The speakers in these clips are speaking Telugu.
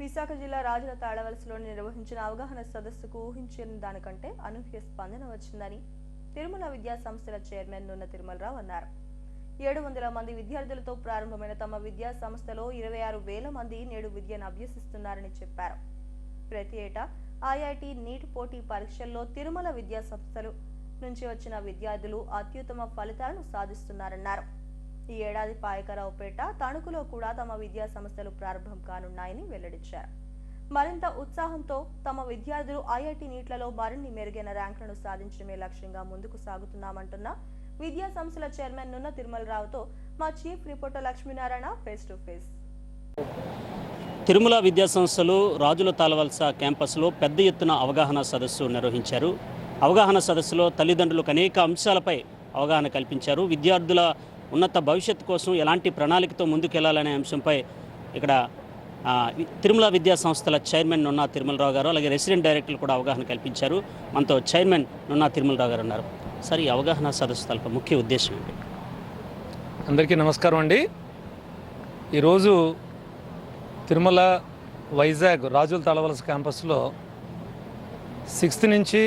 విశాఖ జిల్లా రాజుల తాడవలసలో నిర్వహించిన అవగాహన సదస్సుకు ఊహించిన దానికంటే అనూహ్య స్పందన వచ్చిందని తిరుమల విద్యా సంస్థల చైర్మన్ నున్న తిరుమలరావు అన్నారు. ఏడు వందల మంది విద్యార్థులతో ప్రారంభమైన తమ విద్యా సంస్థలో ఇరవై ఆరు వేల మంది నేడు విద్యను అభ్యసిస్తున్నారని చెప్పారు. ప్రతి ఏటా ఐఐటి నీట్ పోటీ పరీక్షల్లో తిరుమల విద్యా సంస్థలు నుంచి వచ్చిన విద్యార్థులు అత్యుత్తమ ఫలితాలను సాధిస్తున్నారన్నారు. ఈ ఏడాది పాయకరావుపేట తణుకులో కూడా తమ విద్యా సంస్థలు ప్రారంభం కానున్నాయని వెల్లడించారు. మరింత ఉత్సాహంతో తమ విద్యార్థులు ఐఐటి నీట్లలో మరిన్ని మెరుగైన ర్యాంకులను సాధించడమే లక్ష్యంగా ముందుకు సాగుతున్నామంటున్న విద్యా సంస్థల చైర్మన్ నున్న తిరుమలరావుతో మా chief reporter Lakshminarayana face to face. Tirumala విద్యా సంస్థలు రాజుల తాళవలస క్యాంపస్లో పెద్ద ఎత్తున అవగాహన సదస్సు నిర్వహించారు. అవగాహన సదస్సులో తల్లిదండ్రులకు అనేక అంశాలపై అవగాహన కల్పించారు. విద్యార్థుల ఉన్నత భవిష్యత్తు కోసం ఎలాంటి ప్రణాళికతో ముందుకెళ్ళాలనే అంశంపై ఇక్కడ తిరుమల విద్యా సంస్థల చైర్మన్ నున్నా తిరుమలరావు గారు అలాగే రెసిడెంట్ డైరెక్టర్లు కూడా అవగాహన కల్పించారు. మనతో చైర్మన్ నున్నా తిరుమలరావు గారు ఉన్నారు. సార్ ఈ అవగాహన సదస్సు తాలూకా ముఖ్య ఉద్దేశం ఏంటి? అందరికీ నమస్కారం అండి. ఈరోజు తిరుమల వైజాగ్ రాజుల తాళవలస క్యాంపస్లో సిక్స్త్ నుంచి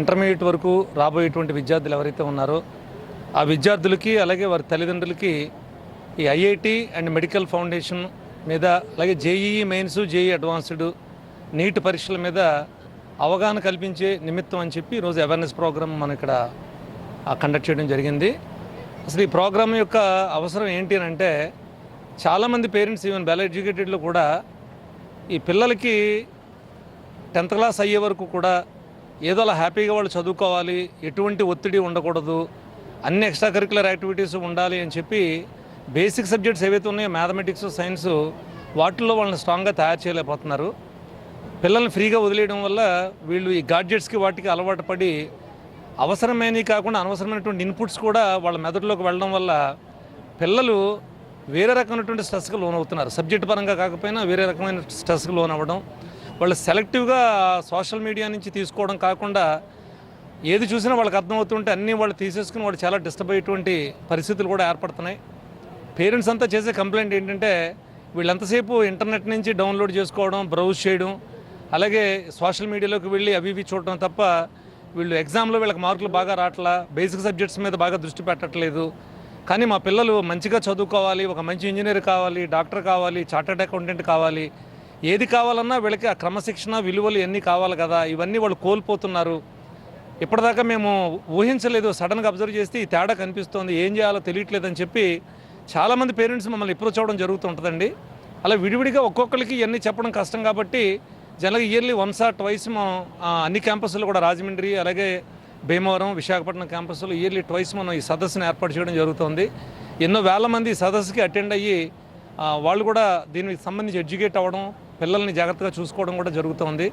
ఇంటర్మీడియట్ వరకు రాబోయేటువంటి విద్యార్థులు ఎవరైతే ఉన్నారో ఆ విద్యార్థులకి అలాగే వారి తల్లిదండ్రులకి ఈ ఐఐటి అండ్ మెడికల్ ఫౌండేషన్ మీద అలాగే JEE mains JEE advanced NEET పరీక్షల మీద అవగాహన కల్పించే నిమిత్తం అని చెప్పి ఈరోజు అవేర్నెస్ ప్రోగ్రామ్ మనం ఇక్కడ కండక్ట్ చేయడం జరిగింది. అసలు ఈ ప్రోగ్రామ్ యొక్క అవసరం ఏంటి అని అంటే చాలామంది పేరెంట్స్ ఈవెన్ వెల్ ఎడ్యుకేటెడ్లో కూడా ఈ పిల్లలకి టెన్త్ క్లాస్ అయ్యే వరకు కూడా ఏదో అలా హ్యాపీగా వాళ్ళు చదువుకోవాలి ఎటువంటి ఒత్తిడి ఉండకూడదు అన్ని ఎక్స్ట్రా కరికులర్ యాక్టివిటీస్ ఉండాలి అని చెప్పి బేసిక్ సబ్జెక్ట్స్ ఏవైతే ఉన్నాయో మ్యాథమెటిక్స్ సైన్స్ వాటిల్లో వాళ్ళని స్ట్రాంగ్గా తయారు చేయలేకపోతున్నారు. పిల్లల్ని ఫ్రీగా వదిలేయడం వల్ల వీళ్ళు ఈ గాడ్జెట్స్కి వాటికి అలవాటు పడి అవసరమైనవి కాకుండా అనవసరమైనటువంటి ఇన్పుట్స్ కూడా వాళ్ళ మెదడులోకి వెళ్ళడం వల్ల పిల్లలు వేరే రకమైనటువంటి స్ట్రెస్కి లోన్ అవుతున్నారు సబ్జెక్ట్ పరంగా కాకపోయినా వేరే రకమైన స్ట్రెస్కి లోన్ అవ్వడం వాళ్ళు సెలెక్టివ్గా సోషల్ మీడియా నుంచి తీసుకోవడం కాకుండా ఏది చూసినా వాళ్ళకి అర్థమవుతుంటే అన్నీ వాళ్ళు తీసేసుకుని వాళ్ళు చాలా డిస్టర్బ్ అయ్యేటువంటి పరిస్థితులు కూడా ఏర్పడుతున్నాయి. పేరెంట్స్ అంతా చేసే కంప్లైంట్ ఏంటంటే వీళ్ళంతసేపు ఇంటర్నెట్ నుంచి డౌన్లోడ్ చేసుకోవడం బ్రౌజ్ చేయడం అలాగే సోషల్ మీడియాలోకి వెళ్ళి అవి ఇవి చూడటం తప్ప వీళ్ళు ఎగ్జామ్లో వీళ్ళకి మార్కులు బాగా రావట్లా బేసిక్ సబ్జెక్ట్స్ మీద బాగా దృష్టి పెట్టట్లేదు. కానీ మా పిల్లలు మంచిగా చదువుకోవాలి ఒక మంచి ఇంజనీర్ కావాలి డాక్టర్ కావాలి చార్టర్డ్ అకౌంటెంట్ కావాలి. ఏది కావాలన్నా వీళ్ళకి ఆ క్రమశిక్షణ విలువలు ఎన్ని కావాలి కదా ఇవన్నీ వాళ్ళు కోల్పోతున్నారు. ఇప్పటిదాకా మేము ఊహించలేదు సడన్గా అబ్జర్వ్ చేస్తే ఈ తేడా కనిపిస్తోంది ఏం చేయాలో తెలియట్లేదని చెప్పి చాలామంది పేరెంట్స్ మమ్మల్ని అప్రోచ్ అవ్వడం జరుగుతుంటుందండి. అలా విడివిడిగా ఒక్కొక్కరికి ఇవన్నీ చెప్పడం కష్టం కాబట్టి జనరల్గా ఇయర్లీ వన్స్ ఆర్ ట్వైస్ మనం అన్ని క్యాంపస్లు కూడా రాజమండ్రి అలాగే భీమవరం విశాఖపట్నం క్యాంపస్లో ఇయర్లీ ట్వైస్ మనం ఈ సదస్సును ఏర్పాటు చేయడం జరుగుతుంది. ఎన్నో వేల మంది ఈ సదస్సుకి అటెండ్ అయ్యి వాళ్ళు కూడా దీనికి సంబంధించి ఎడ్యుకేట్ అవ్వడం పిల్లల్ని జాగ్రత్తగా చూసుకోవడం కూడా జరుగుతుంది.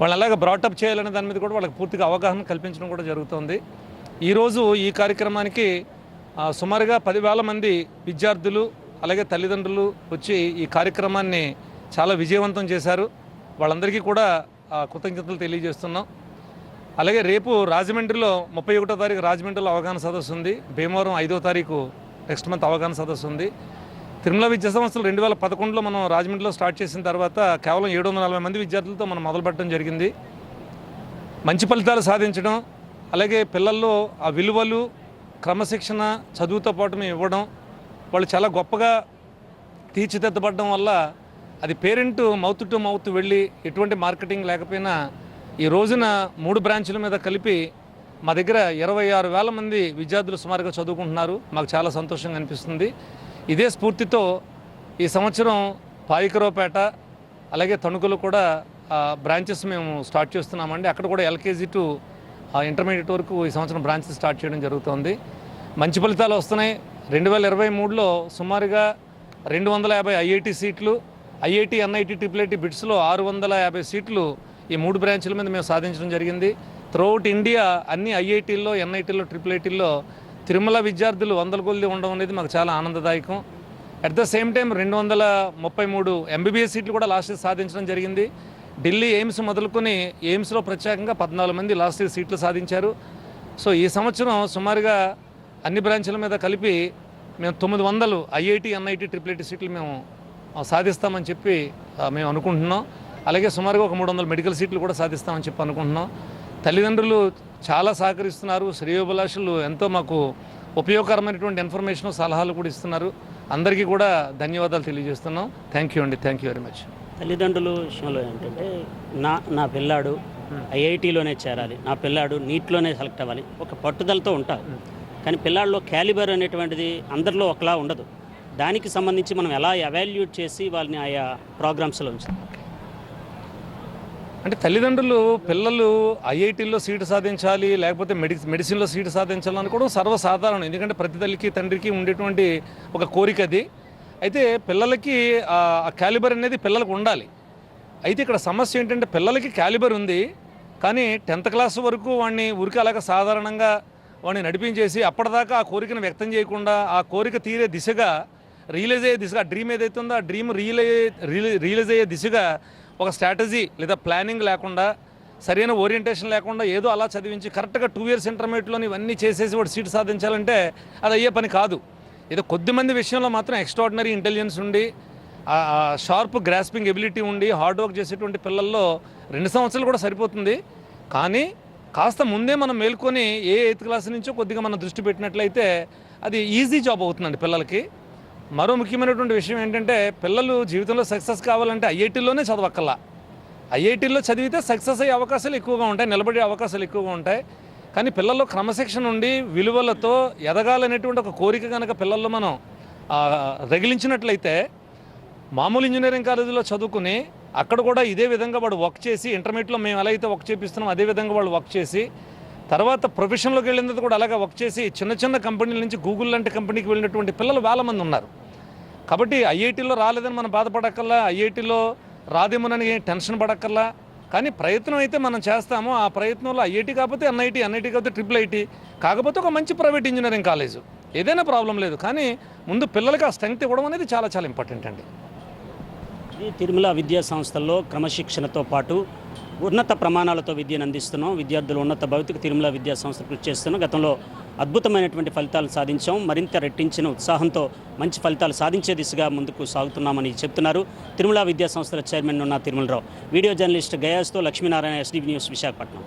వాళ్ళు అలాగే బ్రాటప్ చేయాలనే దాని మీద కూడా వాళ్ళకి పూర్తిగా అవగాహన కల్పించడం కూడా జరుగుతుంది. ఈరోజు ఈ కార్యక్రమానికి సుమారుగా పదివేల మంది విద్యార్థులు అలాగే తల్లిదండ్రులు వచ్చి ఈ కార్యక్రమాన్ని చాలా విజయవంతం చేశారు. వాళ్ళందరికీ కూడా కృతజ్ఞతలు తెలియజేస్తున్నాం. అలాగే రేపు రాజమండ్రిలో ముప్పై ఒకటో తారీఖు రాజమండ్రిలో అవగాహన సదస్సు ఉంది. భీమవరం ఐదో తారీఖు నెక్స్ట్ మంత్ అవగాహన సదస్సు ఉంది. తిరుమల విద్యా సంస్థలు రెండు వేల పదకొండులో మనం రాజమండ్రిలో స్టార్ట్ చేసిన తర్వాత కేవలం ఏడు వందల నలభై మంది విద్యార్థులతో మనం మొదలుపెట్టడం జరిగింది. మంచి ఫలితాలు సాధించడం అలాగే పిల్లల్లో ఆ విలువలు క్రమశిక్షణ చదువుతో పాటు మేము ఇవ్వడం వాళ్ళు చాలా గొప్పగా తీర్చిదిద్దబడడం వల్ల అది పేరెంట్ మౌత్ టు మౌత్ వెళ్ళి ఎటువంటి మార్కెటింగ్ లేకపోయినా ఈ రోజున మూడు బ్రాంచుల మీద కలిపి మా దగ్గర ఇరవై ఆరు వేల మంది విద్యార్థులు సుమారుగా చదువుకుంటున్నారు. మాకు చాలా సంతోషంగా అనిపిస్తుంది. ఇదే స్ఫూర్తితో ఈ సంవత్సరం పాయికరావుపేట అలాగే తణుకులు కూడా బ్రాంచెస్ మేము స్టార్ట్ చేస్తున్నామండి. అక్కడ కూడా ఎల్కేజీ టు ఇంటర్మీడియట్ వరకు ఈ సంవత్సరం బ్రాంచెస్ స్టార్ట్ చేయడం జరుగుతుంది. మంచి ఫలితాలు వస్తున్నాయి. రెండు వేల ఇరవై మూడులో సుమారుగా రెండు వందల యాభై ఐఐటి సీట్లు ఐఐటి ఎన్ఐటి ట్రిపుల్ ఐటి బిట్స్లో ఆరు వందల యాభై సీట్లు ఈ మూడు బ్రాంచుల మీద మేము సాధించడం జరిగింది. త్రూఅవుట్ ఇండియా అన్ని ఐఐటీల్లో ఎన్ఐటీల్లో ట్రిపుల్ ఐటీల్లో తిరుమల విద్యార్థులు వందల కొద్ది ఉండడం అనేది మాకు చాలా ఆనందదాయకం. అట్ ద సేమ్ టైం రెండు వందల ముప్పై మూడు ఎంబీబీఎస్ సీట్లు కూడా లాస్ట్ ఇయర్ సాధించడం జరిగింది. ఢిల్లీ ఎయిమ్స్ మొదలుకొని ఎయిమ్స్లో ప్రత్యేకంగా పద్నాలుగు మంది లాస్ట్ ఇయర్ సీట్లు సాధించారు. సో ఈ సంవత్సరం సుమారుగా అన్ని బ్రాంచ్ల మీద కలిపి మేము తొమ్మిది వందలు ఐఐటి ఎన్ఐటి ట్రిపుల్ సీట్లు మేము సాధిస్తామని చెప్పి మేము అనుకుంటున్నాం. అలాగే సుమారుగా ఒక మూడు వందల మెడికల్ సీట్లు కూడా సాధిస్తామని చెప్పి అనుకుంటున్నాం. తల్లిదండ్రులు చాలా సహకరిస్తున్నారు. శ్రేయోభిలాషులు ఎంతో మాకు ఉపయోగకరమైనటువంటి ఇన్ఫర్మేషన్ సలహాలు కూడా ఇస్తున్నారు. అందరికీ కూడా ధన్యవాదాలు తెలియజేస్తున్నాం. థ్యాంక్ యూ అండి. థ్యాంక్ యూ వెరీ మచ్ తల్లిదండ్రుల విషయంలో ఏంటంటే నా నా పిల్లాడు ఐఐటీలోనే చేరాలి. నా పిల్లాడు నీట్లోనే సెలెక్ట్ అవ్వాలి. ఒక పట్టుదలతో ఉంటారు. కానీ పిల్లాడిలో క్యాలిబర్ అనేటువంటిది అందరిలో ఒకలా ఉండదు. దానికి సంబంధించి మనం ఎలా ఎవాల్యూట్ చేసి వాళ్ళని ఆయా ప్రోగ్రామ్స్లో ఉంచాలి అంటే తల్లిదండ్రులు పిల్లలు ఐఐటీల్లో సీటు సాధించాలి లేకపోతే మెడి మెడిసిన్లో సీటు సాధించాలి అనుకోవడం సర్వసాధారణం. ఎందుకంటే ప్రతి తల్లికి తండ్రికి ఉండేటువంటి ఒక కోరిక అది. అయితే పిల్లలకి ఆ క్యాలిబర్ అనేది పిల్లలకు ఉండాలి. అయితే ఇక్కడ సమస్య ఏంటంటే పిల్లలకి క్యాలిబర్ ఉంది. కానీ టెన్త్ క్లాస్ వరకు వాడిని ఊరికి అలాగ సాధారణంగా వాడిని నడిపించేసి అప్పటిదాకా ఆ కోరికను వ్యక్తం చేయకుండా ఆ కోరిక తీరే దిశగా రియలైజ్ అయ్యే దిశగా డ్రీమ్ ఏదైతే ఉందో ఆ డ్రీమ్ రియలై రియలైజ్ అయ్యే దిశగా ఒక స్ట్రాటజీ లేదా ప్లానింగ్ లేకుండా సరైన ఓరియంటేషన్ లేకుండా ఏదో అలా చదివించి కరెక్ట్గా టూ ఇయర్స్ ఇంటర్మీడియట్లోని ఇవన్నీ చేసేసి వాడు సీట్ సాధించాలంటే అది అయ్యే పని కాదు. ఏదో కొద్దిమంది విషయంలో మాత్రం ఎక్స్ట్రాడినరీ ఇంటెలిజెన్స్ ఉండి షార్ప్ గ్రాస్పింగ్ ఎబిలిటీ ఉండి హార్డ్ వర్క్ చేసేటువంటి పిల్లల్లో రెండు సంవత్సరాలు కూడా సరిపోతుంది. కానీ కాస్త ముందే మనం మేల్కొని ఏ ఎయిత్ క్లాస్ నుంచో కొద్దిగా మనం దృష్టి పెట్టినట్లయితే అది ఈజీ జాబ్ అవుతుందండి పిల్లలకి. మరో ముఖ్యమైనటువంటి విషయం ఏంటంటే పిల్లలు జీవితంలో సక్సెస్ కావాలంటే ఐఐటీలోనే చదవక్కల్లా ఐఐటీలో చదివితే సక్సెస్ అయ్యే అవకాశాలు ఎక్కువగా ఉంటాయి నిలబడే అవకాశాలు ఎక్కువగా ఉంటాయి. కానీ పిల్లల్లో క్రమశిక్షణ ఉండి విలువలతో ఎదగాలనేటువంటి ఒక కోరిక కనుక పిల్లల్లో మనం రగిలించినట్లయితే మామూలు ఇంజనీరింగ్ కాలేజీలో చదువుకుని అక్కడ కూడా ఇదే విధంగా వాడు వర్క్ చేసి ఇంటర్మీడియట్లో మేము ఎలా అయితే వర్క్ చేపిస్తున్నాం అదే విధంగా వాళ్ళు వర్క్ చేసి తర్వాత ప్రొఫెషన్లోకి వెళ్ళినది కూడా అలాగే వర్క్ చేసి చిన్న చిన్న కంపెనీల నుంచి గూగుల్ లాంటి కంపెనీకి వెళ్ళినటువంటి పిల్లలు వేల మంది ఉన్నారు. కాబట్టి ఐఐటీలో రాలేదని మనం బాధపడక్కల్లా ఐఐటీలో రాదేమోనని టెన్షన్ పడక్కల్లా కానీ ప్రయత్నం అయితే మనం చేస్తాము. ఆ ప్రయత్నంలో ఐఐటీ కాకపోతే ఎన్ఐటీ ఎన్ఐటీ కాకపోతే ట్రిపుల్ ఐటీ కాకపోతే ఒక మంచి ప్రైవేట్ ఇంజనీరింగ్ కాలేజు. ఏదైనా ప్రాబ్లం లేదు. కానీ ముందు పిల్లలకి ఆ స్ట్రెంగ్త్ ఇవ్వడం అనేది చాలా చాలా ఇంపార్టెంట్ అండి. ఈ తిరుమల విద్యా సంస్థల్లో క్రమశిక్షణతో పాటు ఉన్నత ప్రమాణాలతో విద్యను అందిస్తున్నాం. విద్యార్థులు ఉన్నత భవితకు తిరుమల విద్యా సంస్థ కృషి చేస్తున్నాం. గతంలో అద్భుతమైనటువంటి ఫలితాలు సాధించాం. మరింత రెట్టించిన ఉత్సాహంతో మంచి ఫలితాలు సాధించే దిశగా ముందుకు సాగుతున్నామని చెప్తున్నారు తిరుమల విద్యా సంస్థల చైర్మన్ ఉన్న తిరుమలరావు. వీడియో జర్నలిస్ట్ గయాస్తో లక్ష్మీనారాయణ ఎస్డీ న్యూస్ విశాఖపట్నం.